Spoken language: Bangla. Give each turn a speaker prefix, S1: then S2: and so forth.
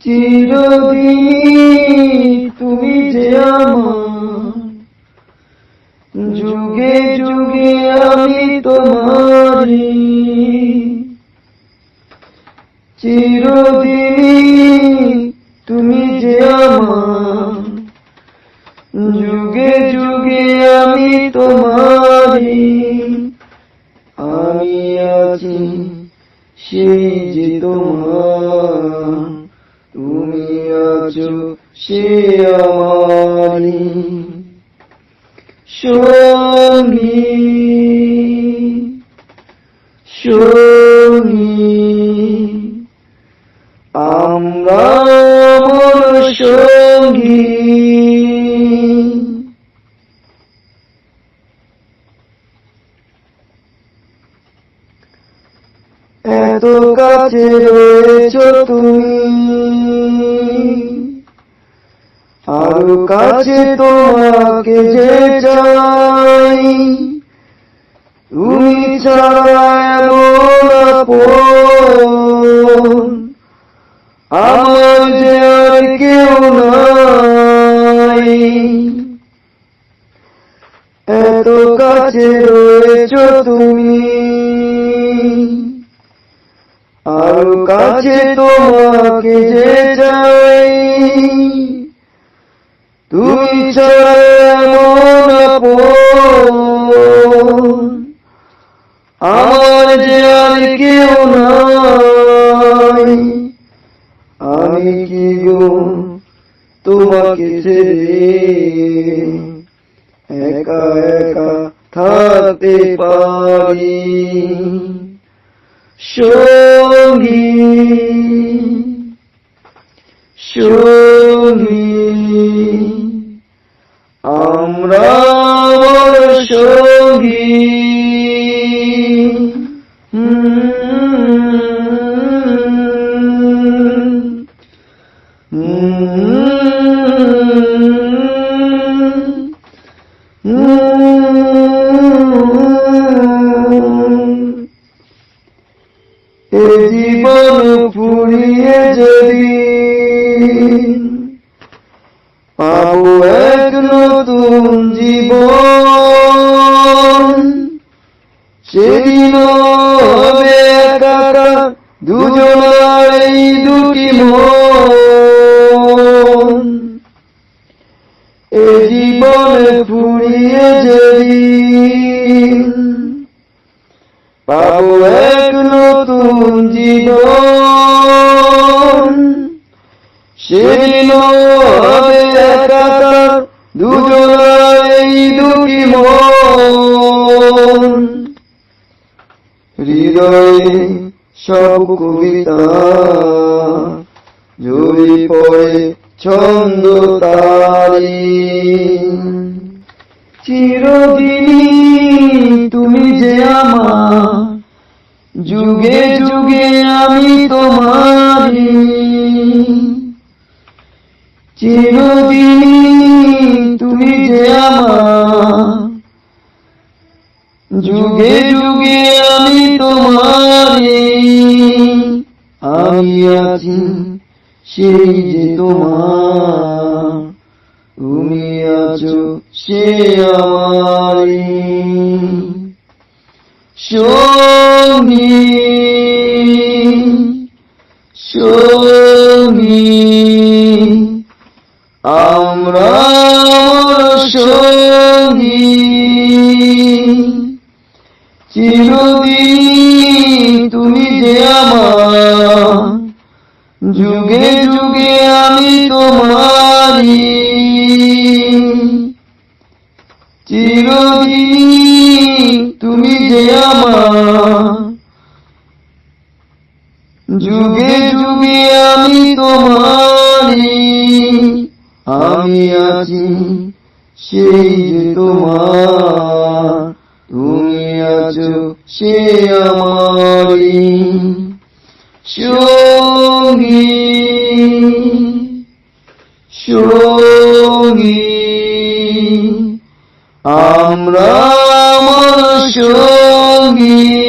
S1: চিরদিন তুমি যে যুগে যুগে আমি তোমারি চিরদিন তুমি যে যুগে যুগে আমি তোমারি আমি আছি সেই যে তোমার। তুমি আছো সে আমারি সঙ্গী সঙ্গী আমরা সঙ্গী এত কাছে রয়েছ তুমি আরও কাছে তোমাকে যে চাই তুমি ছাড়া আমার যে আর কেউ নাই এত কাছে রয়েছ কাছে তোমাকে যে চাই, তুমি এমন আমার যে আর কেউ নাই, আমি কি গো তোমাকে ছেড়ে একা একা থাকতে পারি? সঙ্গী সঙ্গী আমরা সঙ্গী। এ সেদিন হবে একাকা দুজনার এই দুটি মন। এ জীবন ফুরিয়ে পাবো এক নতুন জীবন। সেদিন হবে একাকার দুজনার হৃদয়ে সব কবিতা ঝরি পড়ে ছন্দ তারি, চিরদিনই তুমি যে আমার। যুগে যুগে আমি তোমারি চিরদিনই যুগে যুগে আমি তোমারি আমি আছি সেই যে তোমার। তুমি আছো সে আমারি সঙ্গী, আমরা সঙ্গী। চিরদিন তুমি যে যুগে যুগে আমি তোমারি চিরদিন তুমি যে যুগে যুগে আমি তোমারি আমি আছি সেই তোমার। তুমি আছো সে আমারি সঙ্গী। সঙ্গী। আমরা আমার সঙ্গী।